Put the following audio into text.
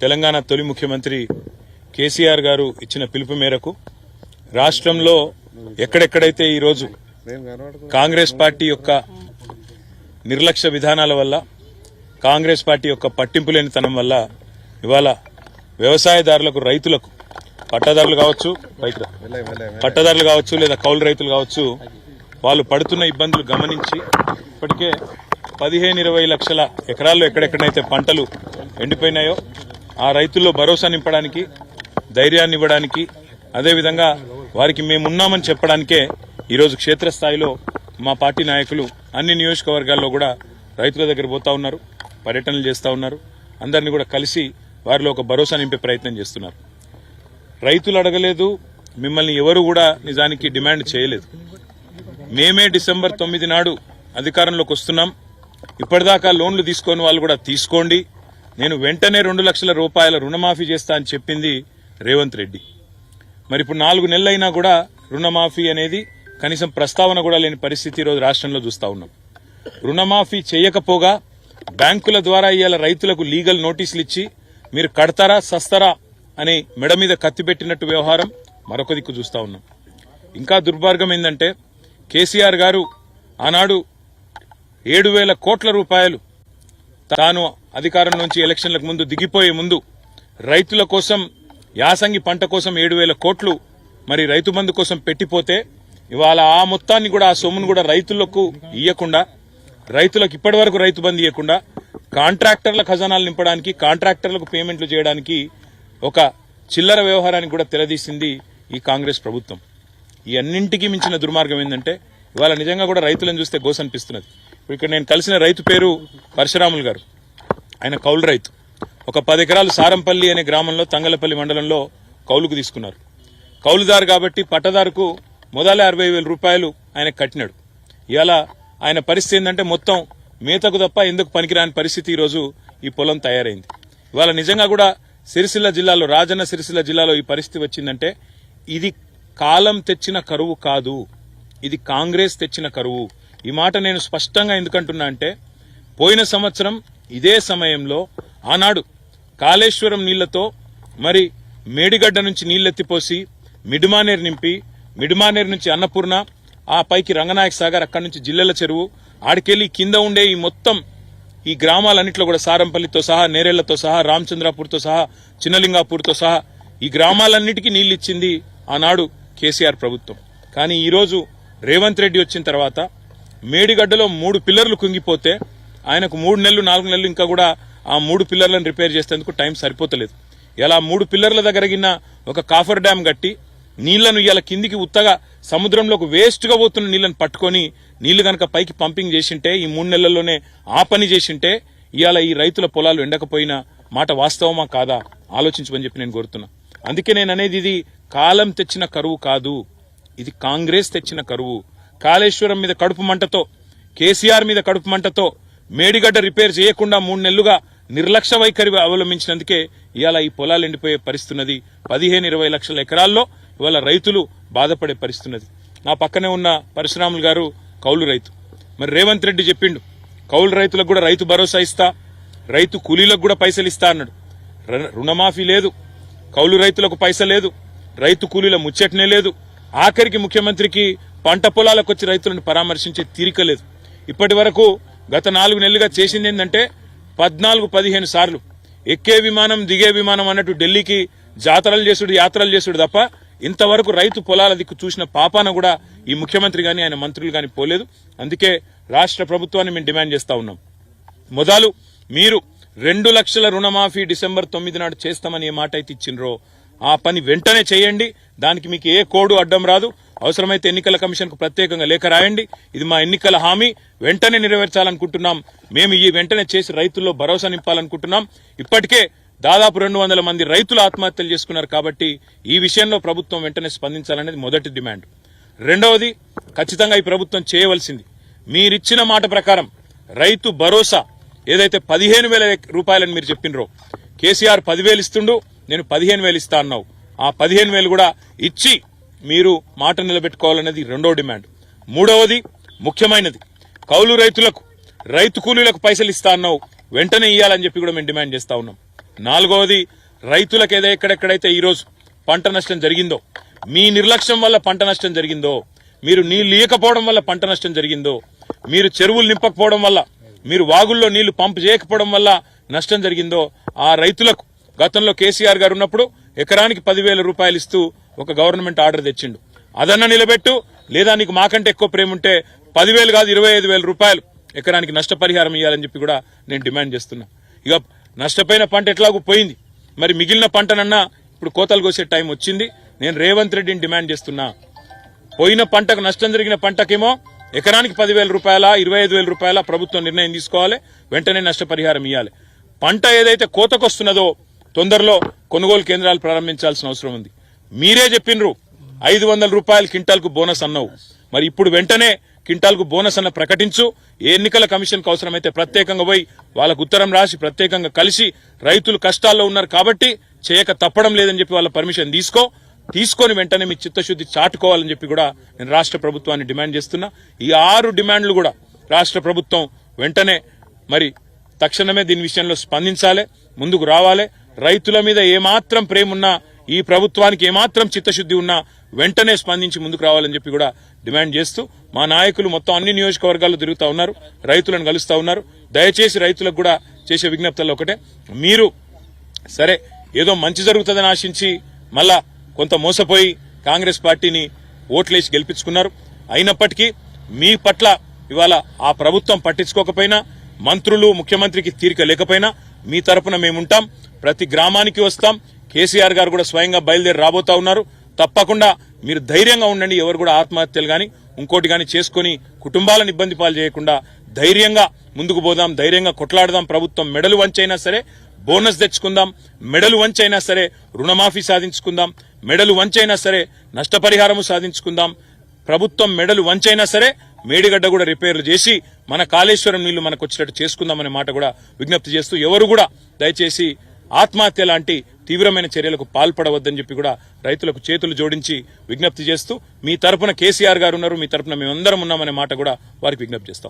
తెలంగాణ తొలి ముఖ్యమంత్రి కేసీఆర్ గారు ఇచ్చిన పిలుపు మేరకు రాష్ట్రంలో ఎక్కడెక్కడైతే ఈరోజు కాంగ్రెస్ పార్టీ యొక్క నిర్లక్ష్య విధానాల వల్ల కాంగ్రెస్ పార్టీ యొక్క పట్టింపు లేనితనం వల్ల ఇవాళ వ్యవసాయదారులకు రైతులకు పట్టదారులు కావచ్చు పట్టదారులు కావచ్చు లేదా కౌలు రైతులు కావచ్చు వాళ్ళు పడుతున్న ఇబ్బందులు గమనించి ఇప్పటికే పదిహేను ఇరవై లక్షల ఎకరాల్లో ఎక్కడెక్కడైతే పంటలు ఎండిపోయినాయో ఆ రైతుల్లో భరోసా నింపడానికి ధైర్యాన్ని ఇవ్వడానికి అదేవిధంగా వారికి మేమున్నామని చెప్పడానికే ఈరోజు క్షేత్రస్థాయిలో మా పార్టీ నాయకులు అన్ని నియోజకవర్గాల్లో కూడా రైతుల దగ్గర పోతా ఉన్నారు పర్యటనలు చేస్తూ ఉన్నారు. అందరినీ కూడా కలిసి వారిలో ఒక భరోసా నింపే ప్రయత్నం చేస్తున్నారు. రైతులు అడగలేదు మిమ్మల్ని ఎవరు కూడా నిజానికి డిమాండ్ చేయలేదు. మేమే డిసెంబర్ తొమ్మిది నాడు అధికారంలోకి వస్తున్నాం. ఇప్పటిదాకా లోన్లు తీసుకొని వాళ్ళు కూడా తీసుకోండి. నేను వెంటనే రెండు లక్షల రూపాయల రుణమాఫీ చేస్తా అని చెప్పింది రేవంత్ రెడ్డి. మరి ఇప్పుడు నాలుగు నెలలైనా కూడా రుణమాఫీ అనేది కనీసం ప్రస్తావన కూడా లేని పరిస్థితి ఈరోజు రాష్ట్రంలో చూస్తా ఉన్నాం. రుణమాఫీ చేయకపోగా బ్యాంకుల ద్వారా ఇవాళ రైతులకు లీగల్ నోటీసులు ఇచ్చి మీరు కడతారా సస్తారా అని మెడ మీద కత్తిపెట్టినట్టు వ్యవహారం మరొక దిక్కు చూస్తా ఉన్నాం. ఇంకా దుర్మార్గం ఏంటంటే కేసీఆర్ గారు ఆనాడు ఏడు వేల కోట్ల రూపాయలు తాను అధికారం నుంచి ఎలక్షన్లకు ముందు దిగిపోయే ముందు రైతుల కోసం యాసంగి పంట కోసం ఏడు వేల కోట్లు మరి రైతు బంధు కోసం పెట్టిపోతే ఇవాళ ఆ మొత్తాన్ని కూడా ఆ సొమ్మును కూడా రైతులకు ఇయ్యకుండా రైతులకు ఇప్పటి వరకు రైతు బంధు ఇవ్వకుండా కాంట్రాక్టర్ల ఖజానాలు నింపడానికి కాంట్రాక్టర్లకు పేమెంట్లు చేయడానికి ఒక చిల్లర వ్యవహారానికి కూడా తెరదీసింది ఈ కాంగ్రెస్ ప్రభుత్వం. ఈ అన్నింటికీ మించిన దుర్మార్గం ఏంటంటే ఇవాళ నిజంగా కూడా రైతులను చూస్తే గోసనిపిస్తున్నది. ఇప్పుడు ఇక్కడ నేను కలిసిన రైతు పేరు పరశురాములు గారు. ఆయన కౌలు రైతు. ఒక పది ఎకరాలు సారంపల్లి అనే గ్రామంలో తంగలపల్లి మండలంలో కౌలుకు తీసుకున్నారు. కౌలుదారు కాబట్టి పట్టదారుకు మొదల అరవై వేల రూపాయలు ఆయన కట్టినాడు. ఇవాళ ఆయన పరిస్థితి ఏంటంటే మొత్తం మేతకు తప్ప ఎందుకు పనికిరాని పరిస్థితి ఈరోజు ఈ పొలం తయారైంది. ఇవాళ నిజంగా కూడా సిరిసిల్ల జిల్లాలో రాజన్న సిరిసిల్ల జిల్లాలో ఈ పరిస్థితి వచ్చిందంటే ఇది కాలం తెచ్చిన కరువు కాదు. ఇది కాంగ్రెస్ తెచ్చిన కరువు. ఈ మాట నేను స్పష్టంగా ఎందుకంటున్నా అంటే పోయిన సంవత్సరం ఇదే సమయంలో ఆనాడు కాళేశ్వరం నీళ్ళతో మరి మేడిగడ్డ నుంచి నీళ్ళెత్తిపోసి మిడిమానేరు నింపి మిడిమానేరు నుంచి అన్నపూర్ణ ఆ పైకి రంగనాయక సాగర్ అక్కడి నుంచి జిల్లెల చెరువు ఆడికెళ్ళి కింద ఉండే ఈ మొత్తం ఈ గ్రామాలన్నింటిలో కూడా సారంపల్లితో సహా నేరేళ్ళతో సహా రామచంద్రాపూర్తో సహా చిన్నలింగాపూర్తో సహా ఈ గ్రామాలన్నిటికీ నీళ్ళిచ్చింది ఇచ్చింది ఆనాడు కేసీఆర్ ప్రభుత్వం. కానీ ఈరోజు రేవంత్ రెడ్డి వచ్చిన తర్వాత మేడిగడ్డలో మూడు పిల్లర్లు కుంగిపోతే ఆయనకు మూడు నెలలు నాలుగు నెలలు ఇంకా కూడా ఆ మూడు పిల్లర్లను రిపేర్ చేసేందుకు టైం సరిపోతలేదు. ఇలా మూడు పిల్లర్ల దగ్గర గిన్న ఒక కాఫర్ డ్యామ్ కట్టి నీళ్ళను ఇలా కిందికి ఉత్తగా సముద్రంలోకి వేస్ట్గా పోతున్న నీళ్ళను పట్టుకొని నీళ్ళు కనుక పైకి పంపింగ్ చేసింటే ఈ మూడు నెలల్లోనే ఆ పని చేసింటే ఇవాళ ఈ రైతుల పొలాలు ఎండకపోయిన మాట వాస్తవమా కాదా? ఆలోచించమని చెప్పి నేను కోరుతున్నా. అందుకే నేను అనేది ఇది కాలం తెచ్చిన కరువు కాదు. ఇది కాంగ్రెస్ తెచ్చిన కరువు. కాళేశ్వరం మీద కడుపు మంటతో కేసీఆర్ మీద కడుపు మంటతో మేడిగడ్డ రిపేర్ చేయకుండా మూడు నెలలుగా నిర్లక్ష్య వైఖరి అవలంబించినందుకే ఇవాళ ఈ పొలాలు ఎండిపోయే పరిస్థితున్నది. పదిహేను ఇరవై లక్షల ఎకరాల్లో ఇవాళ రైతులు బాధపడే పరిస్థితున్నది. నా పక్కనే ఉన్న పరశురాములు గారు కౌలు రైతు. మరి రేవంత్ రెడ్డి చెప్పిండు కౌలు రైతులకు కూడా రైతు భరోసా ఇస్తా రైతు కూలీలకు కూడా పైసలు ఇస్తా అన్నాడు. ర- రుణమాఫీ లేదు కౌలు రైతులకు పైస లేదు రైతు కూలీల ముచ్చటనే లేదు. ఆఖరికి ముఖ్యమంత్రికి పంట పొలాలకు వచ్చి రైతులను పరామర్శించే తీరిక లేదు. ఇప్పటి వరకు గత నాలుగు నెలలుగా చేసింది ఏంటంటే పద్నాలుగు పదిహేను సార్లు ఎక్కే విమానం దిగే విమానం అన్నట్టు ఢిల్లీకి జాతరలు చేసుడు యాత్రలు చేసుడు తప్ప ఇంతవరకు రైతు పొలాల దిక్కు చూసిన పాపాన కూడా ఈ ముఖ్యమంత్రి గాని ఆయన మంత్రులు గాని పోలేదు. అందుకే రాష్ట్ర ప్రభుత్వాన్ని మేము డిమాండ్ చేస్తా ఉన్నాం. మొదలు మీరు రెండు లక్షల రుణమాఫీ డిసెంబర్ తొమ్మిది నాడు చేస్తామని ఏ మాట అయితే ఇచ్చిండ్రో ఆ పని వెంటనే చేయండి. దానికి మీకు ఏ కోడు అడ్డం రాదు. అవసరమైతే ఎన్నికల కమిషన్కు ప్రత్యేకంగా లేఖ రాయండి. ఇది మా ఎన్నికల హామీ. వెంటనే నెరవేర్చాలనుకుంటున్నాం. మేము ఈ వెంటనే చేసి రైతుల్లో భరోసా నింపాలనుకుంటున్నాం. ఇప్పటికే దాదాపు రెండు వందల మంది రైతులు ఆత్మహత్యలు చేసుకున్నారు కాబట్టి ఈ విషయంలో ప్రభుత్వం వెంటనే స్పందించాలనేది మొదటి డిమాండ్. రెండవది ఖచ్చితంగా ఈ ప్రభుత్వం చేయవలసింది. మీరిచ్చిన మాట ప్రకారం రైతు భరోసా ఏదైతే పదిహేను వేల రూపాయలని మీరు చెప్పినరో కేసీఆర్ పదివేలు ఇస్తుండు నేను పదిహేను వేలు ఇస్తా అన్నావు. ఆ పదిహేను వేలు కూడా ఇచ్చి మీరు మాట నిలబెట్టుకోవాలనేది రెండో డిమాండ్. మూడవది ముఖ్యమైనది కౌలు రైతులకు రైతు కూలీలకు పైసలు ఇస్తా అన్నావు వెంటనే ఇవ్వాలని చెప్పి కూడా మేము డిమాండ్ చేస్తా ఉన్నాం. నాలుగవది రైతులకు ఏదో ఎక్కడెక్కడైతే ఈరోజు పంట నష్టం జరిగిందో మీ నిర్లక్ష్యం వల్ల పంట నష్టం జరిగిందో మీరు నీళ్ళు ఇయ్యకపోవడం వల్ల పంట నష్టం జరిగిందో మీరు చెరువులు నింపకపోవడం వల్ల మీరు వాగుల్లో నీళ్ళు పంపు చేయకపోవడం వల్ల నష్టం జరిగిందో ఆ రైతులకు గతంలో కేసీఆర్ గారు ఉన్నప్పుడు ఎకరానికి పదివేల రూపాయలు ఇస్తూ ఒక గవర్నమెంట్ ఆర్డర్ తెచ్చిండు. అదన్న నిలబెట్టు లేదా నీకు మాకంటే ఎక్కువ ప్రేమ ఉంటే పదివేలు కాదు ఇరవై ఐదు వేల రూపాయలు ఎకరానికి నష్టపరిహారం ఇవ్వాలని చెప్పి కూడా నేను డిమాండ్ చేస్తున్నా. ఇక నష్టపోయిన పంట ఎట్లాగూ పోయింది. మరి మిగిలిన పంటనన్నా ఇప్పుడు కోతలు కోసే టైం వచ్చింది. నేను రేవంత్ రెడ్డిని డిమాండ్ చేస్తున్నా. పోయిన పంటకు నష్టం జరిగిన పంటకేమో ఎకరానికి పదివేల రూపాయల ఇరవై ఐదు వేల రూపాయల ప్రభుత్వం నిర్ణయం తీసుకోవాలి వెంటనే నష్టపరిహారం ఇవ్వాలి పంట ఏదైతే కోతకొస్తున్నదో తొందరలో కొనుగోలు కేంద్రాలు ప్రారంభించాల్సిన అవసరం ఉంది. మీరే చెప్పినరు ఐదు వందల రూపాయలు క్వింటాల్కు బోనస్ అన్నావు. మరి ఇప్పుడు వెంటనే క్వింటాల్కు బోనస్ అన్న ప్రకటించు. ఏ ఎన్నికల కమిషన్కు అవసరమైతే ప్రత్యేకంగా పోయి వాళ్ళకు ఉత్తరం రాసి ప్రత్యేకంగా కలిసి రైతులు కష్టాల్లో ఉన్నారు కాబట్టి చేయక తప్పడం లేదని చెప్పి వాళ్ళ పర్మిషన్ తీసుకో. తీసుకొని వెంటనే మీ చిత్తశుద్ధి చాటుకోవాలని చెప్పి కూడా నేను రాష్ట్ర ప్రభుత్వాన్ని డిమాండ్ చేస్తున్నా. ఈ ఆరు డిమాండ్లు కూడా రాష్ట్ర ప్రభుత్వం వెంటనే మరి తక్షణమే దీని విషయంలో స్పందించాలి ముందుకు రావాలి. రైతుల మీద ఏమాత్రం ప్రేమ ఉన్నా ఈ ప్రభుత్వానికి ఏమాత్రం చిత్తశుద్ధి ఉన్నా వెంటనే స్పందించి ముందుకు రావాలని చెప్పి కూడా డిమాండ్ చేస్తూ మా నాయకులు మొత్తం అన్ని నియోజకవర్గాల్లో తిరుగుతా ఉన్నారు రైతులను కలుస్తూ ఉన్నారు. దయచేసి రైతులకు కూడా చేసే విజ్ఞప్తుల్లో ఒకటే మీరు సరే ఏదో మంచి జరుగుతుందని ఆశించి మళ్ళా కొంత మోసపోయి కాంగ్రెస్ పార్టీని ఓట్లేసి గెలిపించుకున్నారు. అయినప్పటికీ మీ పట్ల ఇవాళ ఆ ప్రభుత్వం పట్టించుకోకపోయినా మంత్రులు ముఖ్యమంత్రికి తీరిక లేకపోయినా మీ తరపున మేముంటాం. ప్రతి గ్రామానికి వస్తాం. కేసీఆర్ గారు కూడా స్వయంగా బయలుదేరి రాబోతా ఉన్నారు. తప్పకుండా మీరు ధైర్యంగా ఉండండి. ఎవరు కూడా ఆత్మహత్యలు గాని ఇంకోటి గాని చేసుకుని కుటుంబాలను ఇబ్బంది పాలు చేయకుండా ధైర్యంగా ముందుకు పోదాం ధైర్యంగా కొట్లాడదాం. ప్రభుత్వం మెడలు వంచైనా సరే బోనస్ తెచ్చుకుందాం. మెడలు వంచైనా సరే రుణమాఫీ సాధించుకుందాం. మెడలు వంచైనా సరే నష్టపరిహారము సాధించుకుందాం. ప్రభుత్వం మెడలు వంచైనా సరే మేడిగడ్డ కూడా రిపేర్లు చేసి మన కాళేశ్వరం నీళ్ళు మనకు వచ్చేటట్టు చేసుకుందామనే మాట కూడా విజ్ఞప్తి చేస్తూ ఎవరు కూడా దయచేసి ఆత్మహత్య లాంటి తీవ్రమైన చర్యలకు పాల్పడవద్దని చెప్పి కూడా రైతులకు చేతులు జోడించి విజ్ఞప్తి చేస్తూ మీ తరపున కేసీఆర్ గారు ఉన్నారు మీ తరపున మేమందరం ఉన్నామనే మాట కూడా వారికి విజ్ఞప్తి చేస్తాం.